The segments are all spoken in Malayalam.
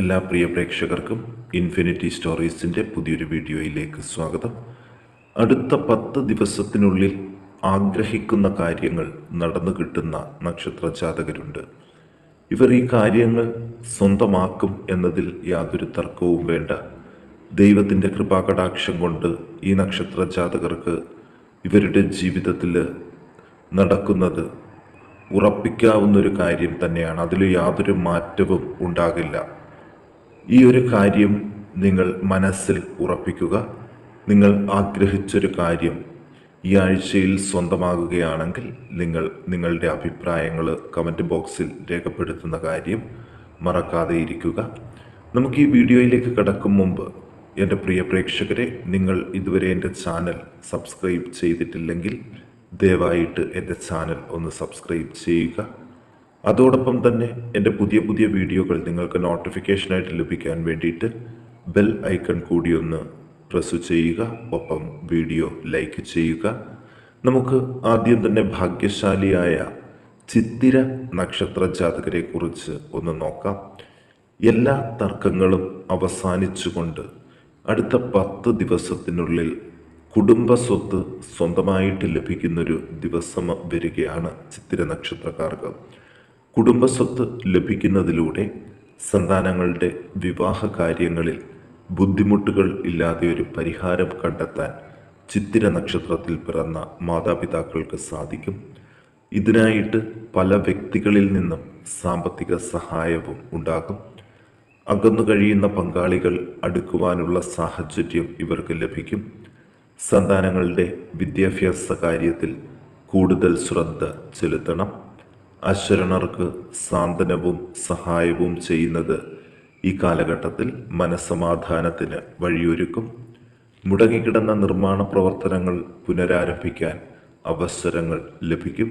എല്ലാ പ്രിയ പ്രേക്ഷകർക്കും ഇൻഫിനിറ്റി സ്റ്റോറീസിന്റെ പുതിയൊരു വീഡിയോയിലേക്ക് സ്വാഗതം. അടുത്ത പത്ത് ദിവസത്തിനുള്ളിൽ ആഗ്രഹിക്കുന്ന കാര്യങ്ങൾ നടന്നു കിട്ടുന്ന നക്ഷത്ര ജാതകരുണ്ട്. ഇവർ ഈ കാര്യങ്ങൾ സ്വന്തമാക്കും എന്നതിൽ യാതൊരു തർക്കവും വേണ്ട. ദൈവത്തിന്റെ കൃപാകടാക്ഷം കൊണ്ട് ഈ നക്ഷത്ര ജാതകർക്ക് ഇവരുടെ ജീവിതത്തിൽ നടക്കുന്നത് ഉറപ്പിക്കാവുന്ന ഒരു കാര്യം തന്നെയാണ്. അതിൽ യാതൊരു മാറ്റവും ഉണ്ടാകില്ല. ഈ ഒരു കാര്യം നിങ്ങൾ മനസ്സിൽ ഉറപ്പിക്കുക. നിങ്ങൾ ആഗ്രഹിച്ചൊരു കാര്യം ഈ ആഴ്ചയിൽ സ്വന്തമാകുകയാണെങ്കിൽ നിങ്ങൾ നിങ്ങളുടെ അഭിപ്രായങ്ങൾ കമന്റ് ബോക്സിൽ രേഖപ്പെടുത്തുന്ന കാര്യം മറക്കാതെ ഇരിക്കുക. നമുക്ക് ഈ വീഡിയോയിലേക്ക് കടക്കും മുമ്പ് എന്റെ പ്രിയ പ്രേക്ഷകരെ നിങ്ങൾ ഇതുവരെ എന്റെ ചാനൽ സബ്സ്ക്രൈബ് ചെയ്തിട്ടില്ലെങ്കിൽ ദയവായിട്ട് എന്റെ ചാനൽ ഒന്ന് സബ്സ്ക്രൈബ് ചെയ്യുക. അതോടൊപ്പം തന്നെ എന്റെ പുതിയ പുതിയ വീഡിയോകൾ നിങ്ങൾക്ക് നോട്ടിഫിക്കേഷനായിട്ട് ലഭിക്കാൻ വേണ്ടിയിട്ട് ബെൽ ഐക്കൺ കൂടി ഒന്ന് പ്രസ് ചെയ്യുക. ഒപ്പം വീഡിയോ ലൈക്ക് ചെയ്യുക. നമുക്ക് ആദ്യം തന്നെ ഭാഗ്യശാലിയായ ചിത്തിര നക്ഷത്ര ജാതകരെ കുറിച്ച് ഒന്ന് നോക്കാം. എല്ലാ തർക്കങ്ങളും അവസാനിച്ചുകൊണ്ട് അടുത്ത പത്ത് ദിവസത്തിനുള്ളിൽ കുടുംബ സ്വത്ത് സ്വന്തമായിട്ട് ലഭിക്കുന്നൊരു ദിവസം വരികയാണ് ചിത്തിര നക്ഷത്രക്കാർക്ക്. കുടുംബസ്വത്ത് ലഭിക്കുന്നതിലൂടെ സന്താനങ്ങളുടെ വിവാഹ കാര്യങ്ങളിൽ ബുദ്ധിമുട്ടുകൾ ഇല്ലാതെ ഒരു പരിഹാരം കണ്ടെത്താൻ ചിത്തിര നക്ഷത്രത്തിൽ പിറന്ന മാതാപിതാക്കൾക്ക് സാധിക്കും. ഇതിനായിട്ട് പല വ്യക്തികളിൽ നിന്നും സാമ്പത്തിക സഹായവും ഉണ്ടാകും. അകന്നു കഴിയുന്ന പങ്കാളികൾ അടുക്കുവാനുള്ള സാഹചര്യം ഇവർക്ക് ലഭിക്കും. സന്താനങ്ങളുടെ വിദ്യാഭ്യാസ കാര്യത്തിൽ കൂടുതൽ ശ്രദ്ധ ചെലുത്തണം. അശരണർക്ക് സാന്ത്വനവും സഹായവും ചെയ്യുന്നത് ഈ കാലഘട്ടത്തിൽ മനസമാധാനത്തിന് വഴിയൊരുക്കും. മുടങ്ങിക്കിടന്ന നിർമ്മാണ പ്രവർത്തനങ്ങൾ പുനരാരംഭിക്കാൻ അവസരങ്ങൾ ലഭിക്കും.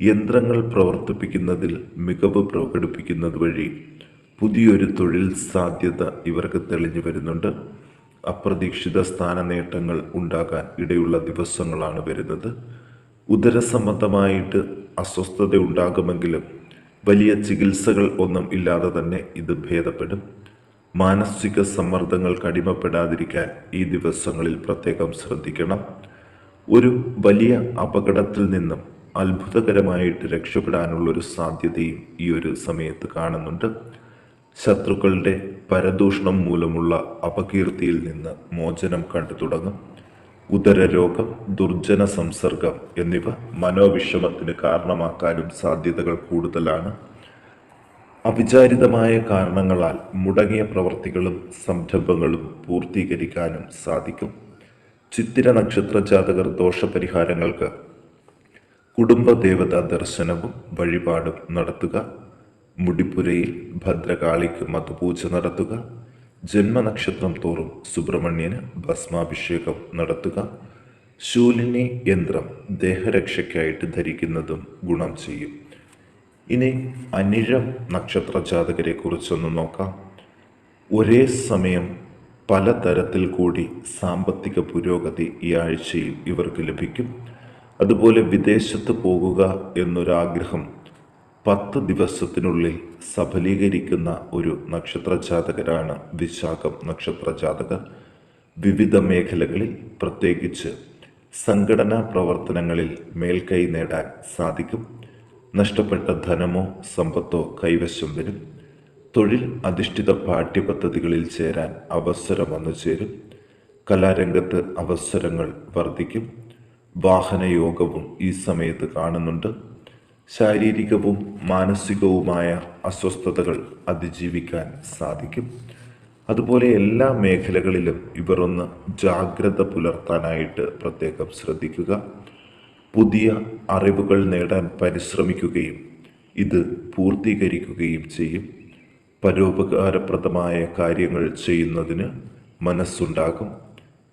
യന്ത്രങ്ങൾ പ്രവർത്തിപ്പിക്കുന്നതിൽ മികവ് പ്രകടിപ്പിക്കുന്നത് വഴി പുതിയൊരു തൊഴിൽ സാധ്യത ഇവർക്ക് തെളിഞ്ഞു വരുന്നുണ്ട്. അപ്രതീക്ഷിത സ്ഥാന നേട്ടങ്ങൾ ഉണ്ടാകാൻ ഇടയുള്ള ദിവസങ്ങളാണ് വരുന്നത്. ഉദരസംബന്ധമായിട്ട് അസ്വസ്ഥത ഉണ്ടാകുമെങ്കിലും വലിയ ചികിത്സകൾ ഒന്നും ഇല്ലാതെ തന്നെ ഇത് ഭേദപ്പെടും. മാനസിക സമ്മർദ്ദങ്ങൾ അടിമപ്പെടാതിരിക്കാൻ ഈ ദിവസങ്ങളിൽ പ്രത്യേകം ശ്രദ്ധിക്കണം. ഒരു വലിയ അപകടത്തിൽ നിന്നും അത്ഭുതകരമായിട്ട് രക്ഷപ്പെടാനുള്ളൊരു സാധ്യതയും ഈ ഒരു സമയത്ത് കാണുന്നുണ്ട്. ശത്രുക്കളുടെ പരദൂഷണം മൂലമുള്ള അപകീർത്തിയിൽ നിന്ന് മോചനം കണ്ടു തുടങ്ങും ഉദരരോഗം ദുർജന സംസർഗം എന്നിവ മനോവിഷമത്തിന് കാരണമാക്കാനും സാധ്യതകൾ കൂടുതലാണ്. അവിചാരിതമായ കാരണങ്ങളാൽ മുടങ്ങിയ പ്രവർത്തികളും സംരംഭങ്ങളും പൂർത്തീകരിക്കാനും സാധിക്കും. ചിത്തിര നക്ഷത്ര ജാതകർ ദോഷപരിഹാരങ്ങൾക്ക് കുടുംബദേവതാ ദർശനവും വഴിപാടും നടത്തുക. മുടിപ്പുരയിൽ ഭദ്രകാളിക്ക് മധുപൂജ നടത്തുക. ജന്മനക്ഷത്രം തോറും സുബ്രഹ്മണ്യന് ഭസ്മാഭിഷേകം നടത്തുക. ശൂലിനി യന്ത്രം ദേഹരക്ഷയ്ക്കായിട്ട് ധരിക്കുന്നതും ഗുണം ചെയ്യും. ഇനി അനിഴം നക്ഷത്ര ജാതകരെ കുറിച്ചൊന്ന് നോക്കാം. ഒരേ സമയം പലതരത്തിൽ കൂടി സാമ്പത്തിക പുരോഗതി ഈ ആഴ്ചയിൽ ഇവർക്ക് ലഭിക്കും. അതുപോലെ വിദേശത്ത് പോകുക എന്നൊരാഗ്രഹം പത്ത് ദിവസത്തിനുള്ളിൽ സഫലീകരിക്കുന്ന ഒരു നക്ഷത്ര ജാതകരാണ് വിശാഖം നക്ഷത്ര ജാതകർ വിവിധ മേഖലകളിൽ പ്രത്യേകിച്ച് സംഘടനാ പ്രവർത്തനങ്ങളിൽ മേൽക്കൈ നേടാൻ സാധിക്കും. നഷ്ടപ്പെട്ട ധനമോ സമ്പത്തോ കൈവശം വരും. തൊഴിൽ അധിഷ്ഠിത പാഠ്യപദ്ധതികളിൽ ചേരാൻ അവസരം വന്നു ചേരും. കലാരംഗത്ത് അവസരങ്ങൾ വർദ്ധിക്കും. വാഹനയോഗവും ഈ സമയത്ത് കാണുന്നുണ്ട്. ശാരീരികവും മാനസികവുമായ അസ്വസ്ഥതകൾ അതിജീവിക്കാൻ സാധിക്കും. അതുപോലെ എല്ലാ മേഖലകളിലും ഇവർ ഒന്ന് ജാഗ്രത പുലർത്താനായിട്ട് പ്രത്യേകം ശ്രദ്ധിക്കുക. പുതിയ അറിവുകൾ നേടാൻ പരിശ്രമിക്കുകയും ഇത് പൂർത്തീകരിക്കുകയും ചെയ്യും. പരോപകാരപ്രദമായ കാര്യങ്ങൾ ചെയ്യുന്നതിന് മനസ്സുണ്ടാകും.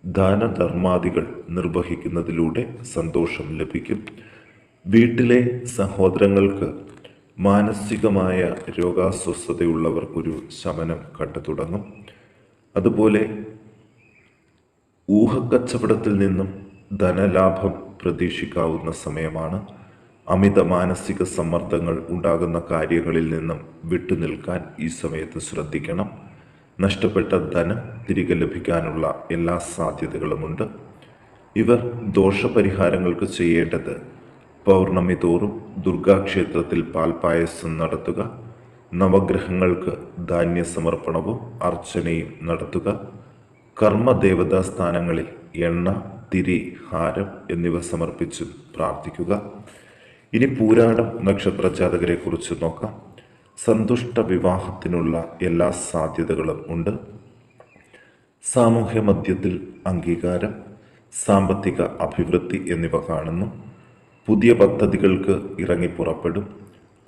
ദാനധർമാദികൾ നിർവഹിക്കുന്നതിലൂടെ സന്തോഷം ലഭിക്കും. വീട്ടിലെ സഹോദരങ്ങൾക്ക് മാനസികമായ രോഗാസ്വസ്ഥതയുള്ളവർക്കൊരു ശമനം കണ്ടു തുടങ്ങും. അതുപോലെ ഊഹക്കച്ചവടത്തിൽ നിന്നും ധനലാഭം പ്രതീക്ഷിക്കാവുന്ന സമയമാണ്. അമിത മാനസിക സമ്മർദ്ദങ്ങൾ ഉണ്ടാകുന്ന കാര്യങ്ങളിൽ നിന്നും വിട്ടുനിൽക്കാൻ ഈ സമയത്ത് ശ്രദ്ധിക്കണം. നഷ്ടപ്പെട്ട ധനം തിരികെ ലഭിക്കാനുള്ള എല്ലാ സാധ്യതകളുമുണ്ട്. ഇവർ ദോഷപരിഹാരങ്ങൾക്ക് ചെയ്യേണ്ടത് പൗർണമി തോറും ദുർഗാക്ഷേത്രത്തിൽ പാൽപായസം നടത്തുക. നവഗ്രഹങ്ങൾക്ക് ധാന്യസമർപ്പണവും അർച്ചനയും നടത്തുക. കർമ്മദേവതാ സ്ഥാനങ്ങളിൽ എണ്ണ തിരി ഹാരം എന്നിവ സമർപ്പിച്ച് പ്രാർത്ഥിക്കുക. ഇനി പൂരാടം നക്ഷത്ര ജാതകരെ കുറിച്ച് നോക്കാം. സന്തുഷ്ട വിവാഹത്തിനുള്ള എല്ലാ സാധ്യതകളും ഉണ്ട്. സാമൂഹ്യ മധ്യത്തിൽ അംഗീകാരം സാമ്പത്തിക അഭിവൃദ്ധി എന്നിവ കാണുന്നു. പുതിയ പദ്ധതികൾക്ക് ഇറങ്ങിപ്പുറപ്പെടും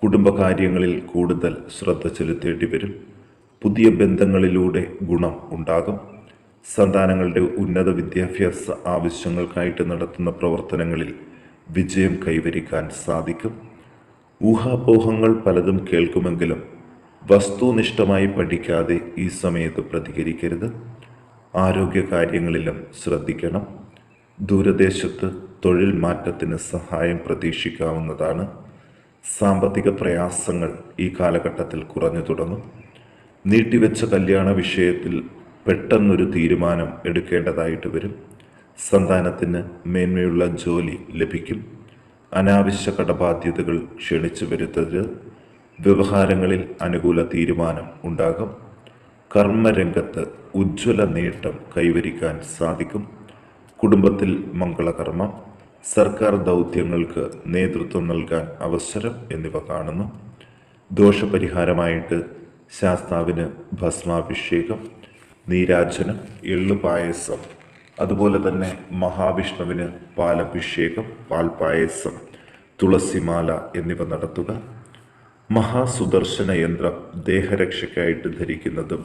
കുടുംബകാര്യങ്ങളിൽ കൂടുതൽ ശ്രദ്ധ ചെലുത്തേണ്ടി വരും. പുതിയ ബന്ധങ്ങളിലൂടെ ഗുണം ഉണ്ടാകും. സന്താനങ്ങളുടെ ഉന്നത വിദ്യാഭ്യാസ ആവശ്യങ്ങൾക്കായിട്ട് നടത്തുന്ന പ്രവർത്തനങ്ങളിൽ വിജയം കൈവരിക്കാൻ സാധിക്കും. ഊഹാപോഹങ്ങൾ പലതും കേൾക്കുമെങ്കിലും വസ്തുനിഷ്ഠമായി പഠിക്കാതെ ഈ സമയത്ത് പ്രതികരിക്കരുത്. ആരോഗ്യകാര്യങ്ങളിലും ശ്രദ്ധിക്കണം. ദൂരദേശത്ത് തൊഴിൽ മാറ്റത്തിന് സഹായം പ്രതീക്ഷിക്കാവുന്നതാണ്. സാമ്പത്തിക പ്രയാസങ്ങൾ ഈ കാലഘട്ടത്തിൽ കുറഞ്ഞു തുടങ്ങും. നീട്ടിവെച്ച കല്യാണ വിഷയത്തിൽ പെട്ടെന്നൊരു തീരുമാനം എടുക്കേണ്ടതായിട്ട് വരും. സന്താനത്തിന് മേന്മയുള്ള ജോലി ലഭിക്കും. അനാവശ്യ കടബാധ്യതകൾ ക്ഷണിച്ചു വരുത്തരുത്. വ്യവഹാരങ്ങളിൽ അനുകൂല തീരുമാനം ഉണ്ടാകും. കർമ്മരംഗത്ത് ഉജ്ജ്വല നേട്ടം കൈവരിക്കാൻ സാധിക്കും. കുടുംബത്തിൽ മംഗളകർമ്മം സർക്കാർ ദൗത്യങ്ങൾക്ക് നേതൃത്വം നൽകാൻ അവസരം എന്നിവ കാണുന്നു. ദോഷപരിഹാരമായിട്ട് ശാസ്താവിന് ഭസ്മാഭിഷേകം നീരാജനം എള്ളുപായസം അതുപോലെ തന്നെ മഹാവിഷ്ണുവിന് പാലഭിഷേകം പാൽപായസം തുളസിമാല എന്നിവ നടത്തുക. മഹാസുദർശന യന്ത്രം ദേഹരക്ഷയ്ക്കായിട്ട് ധരിക്കുന്നതും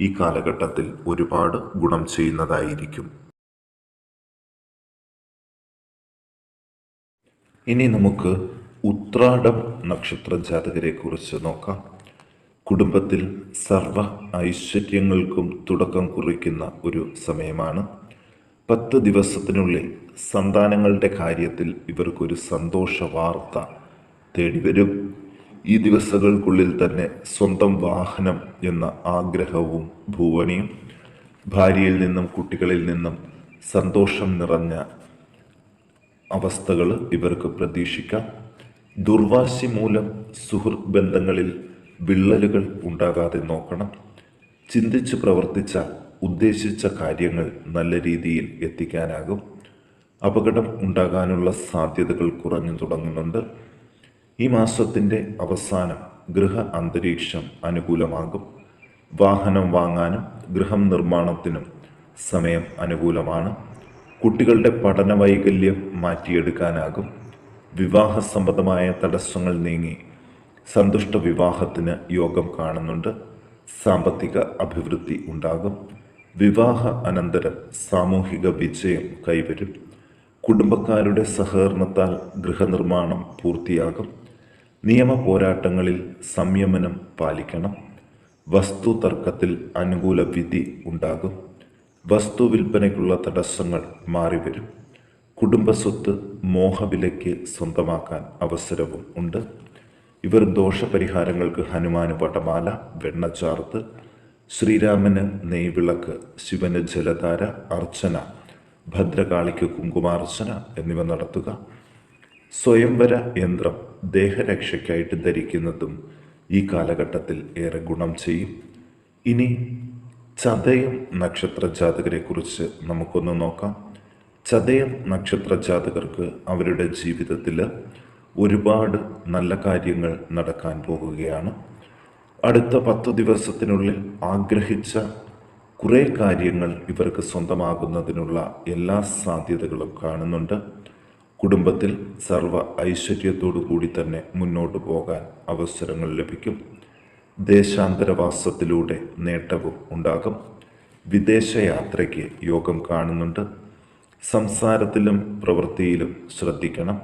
ഈ കാലഘട്ടത്തിൽ ഒരുപാട് ഗുണം ചെയ്യുന്നതായിരിക്കും. ഇനി നമുക്ക് ഉത്രാടം നക്ഷത്ര ജാതകരെ കുറിച്ച് നോക്കാം. കുടുംബത്തിൽ സർവ ഐശ്വര്യങ്ങൾക്കും തുടക്കം കുറിക്കുന്ന ഒരു സമയമാണ്. പത്ത് ദിവസത്തിനുള്ളിൽ സന്താനങ്ങളുടെ കാര്യത്തിൽ ഇവർക്കൊരു സന്തോഷ വാർത്ത തേടിവരും. ഈ ദിവസങ്ങൾക്കുള്ളിൽ തന്നെ സ്വന്തം വാഹനം എന്ന ആഗ്രഹവും ഭൂവണിയും. ഭാര്യയിൽ നിന്നും കുട്ടികളിൽ നിന്നും സന്തോഷം നിറഞ്ഞ അവസ്ഥകൾ ഇവർക്ക് പ്രതീക്ഷിക്കാം. ദുർവാശി മൂലം സുഹൃത്ത് ബന്ധങ്ങളിൽ വിള്ളലുകൾ ഉണ്ടാകാതെ നോക്കണം. ചിന്തിച്ച് പ്രവർത്തിച്ച ഉദ്ദേശിച്ച കാര്യങ്ങൾ നല്ല രീതിയിൽ എത്തിക്കാനാകും. അപകടം ഉണ്ടാകാനുള്ള സാധ്യതകൾ കുറഞ്ഞു തുടങ്ങുന്നുണ്ട്. ഈ മാസത്തിന്റെ അവസാനം ഗൃഹ അന്തരീക്ഷം അനുകൂലമാകും. വാഹനം വാങ്ങാനും ഗൃഹം നിർമ്മാണത്തിനും സമയം അനുകൂലമാണ്. കുട്ടികളുടെ പഠന വൈകല്യം മാറ്റിയെടുക്കാനാകും. വിവാഹ സംബന്ധമായ തടസ്സങ്ങൾ നീങ്ങി സന്തുഷ്ട വിവാഹത്തിന് യോഗം കാണുന്നുണ്ട്. സാമ്പത്തിക അഭിവൃദ്ധി ഉണ്ടാകും. വിവാഹ അനന്തരം സാമൂഹിക വിജയം കൈവരും. കുടുംബക്കാരുടെ സഹകരണത്താൽ ഗൃഹനിർമ്മാണം പൂർത്തിയാകും. നിയമ പോരാട്ടങ്ങളിൽ സംയമനം പാലിക്കണം. വസ്തു തർക്കത്തിൽ അനുകൂല വിധി ഉണ്ടാകും. വസ്തു വിൽപ്പനയ്ക്കുള്ള തടസ്സങ്ങൾ മാറിവരും കുടുംബസ്വത്ത് മോഹവിലയ്ക്ക് സ്വന്തമാക്കാൻ അവസരവും ഉണ്ട്. ഇവർ ദോഷപരിഹാരങ്ങൾക്ക് ഹനുമാന് വടമാല വെണ്ണച്ചാർത്ത് ശ്രീരാമന് നെയ്വിളക്ക് ശിവന് ജലധാര അർച്ചന ഭദ്രകാളിക്ക് കുങ്കുമാർച്ചന എന്നിവ നടത്തുക. സ്വയംവര യന്ത്രം ദേഹരക്ഷയ്ക്കായിട്ട് ധരിക്കുന്നതും ഈ കാലഘട്ടത്തിൽ ഏറെ ഗുണം ചെയ്യും. ഇനി ചതയം നക്ഷത്ര ജാതകരെ കുറിച്ച് നമുക്കൊന്ന് നോക്കാം. ചതയം നക്ഷത്ര ജാതകർക്ക് അവരുടെ ജീവിതത്തിൽ ഒരുപാട് നല്ല കാര്യങ്ങൾ നടക്കാൻ പോകുകയാണ്. അടുത്ത പത്ത് ദിവസത്തിനുള്ളിൽ ആഗ്രഹിച്ച കുറേ കാര്യങ്ങൾ ഇവർക്ക് സ്വന്തമാകുന്നതിനുള്ള എല്ലാ സാധ്യതകളും കാണുന്നുണ്ട്. കുടുംബത്തിൽ സർവ ഐശ്വര്യത്തോടു കൂടി തന്നെ മുന്നോട്ട് പോകാൻ അവസരങ്ങൾ ലഭിക്കും. ദേശാന്തരവാസത്തിലൂടെ നേട്ടവും ഉണ്ടാകും. വിദേശയാത്രയ്ക്ക് യോഗം കാണുന്നുണ്ട്. സംസാരത്തിലും പ്രവൃത്തിയിലും ശ്രദ്ധിക്കണം.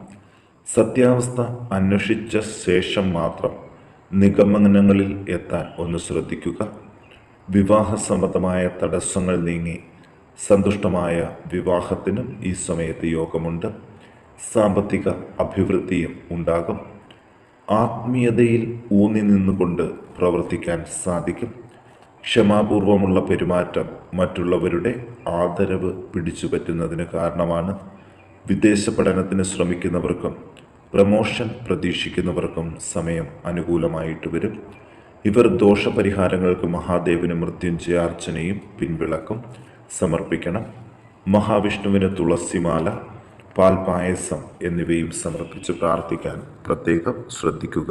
സത്യാവസ്ഥ അന്വേഷിച്ച ശേഷം മാത്രം നിഗമനങ്ങളിൽ എത്താൻ ഒന്ന് ശ്രദ്ധിക്കുക. വിവാഹ സംബന്ധമായ തടസ്സങ്ങൾ നീങ്ങി സന്തുഷ്ടമായ വിവാഹത്തിനും ഈ സമയത്ത് യോഗമുണ്ട്. സാമ്പത്തിക അഭിവൃദ്ധിയും ഉണ്ടാകും. ആത്മീയതയിൽ ഊന്നി നിന്നുകൊണ്ട് പ്രവർത്തിക്കാൻ സാധിക്കും. ക്ഷമാപൂർവമുള്ള പെരുമാറ്റം മറ്റുള്ളവരുടെ ആദരവ് പിടിച്ചുപറ്റുന്നതിന് കാരണമാണ്. വിദേശ പഠനത്തിന് ശ്രമിക്കുന്നവർക്കും പ്രമോഷൻ പ്രതീക്ഷിക്കുന്നവർക്കും സമയം അനുകൂലമായിട്ട് വരും. ഇവർ ദോഷപരിഹാരങ്ങൾക്ക് മഹാദേവന് മൃത്യുഞ്ജയാർച്ചനയും പിൻവിളക്കും സമർപ്പിക്കണം. മഹാവിഷ്ണുവിന് തുളസിമാല പാൽപായസം എന്നിവയും സമർപ്പിച്ച് പ്രാർത്ഥിക്കാൻ പ്രത്യേകം ശ്രദ്ധിക്കുക.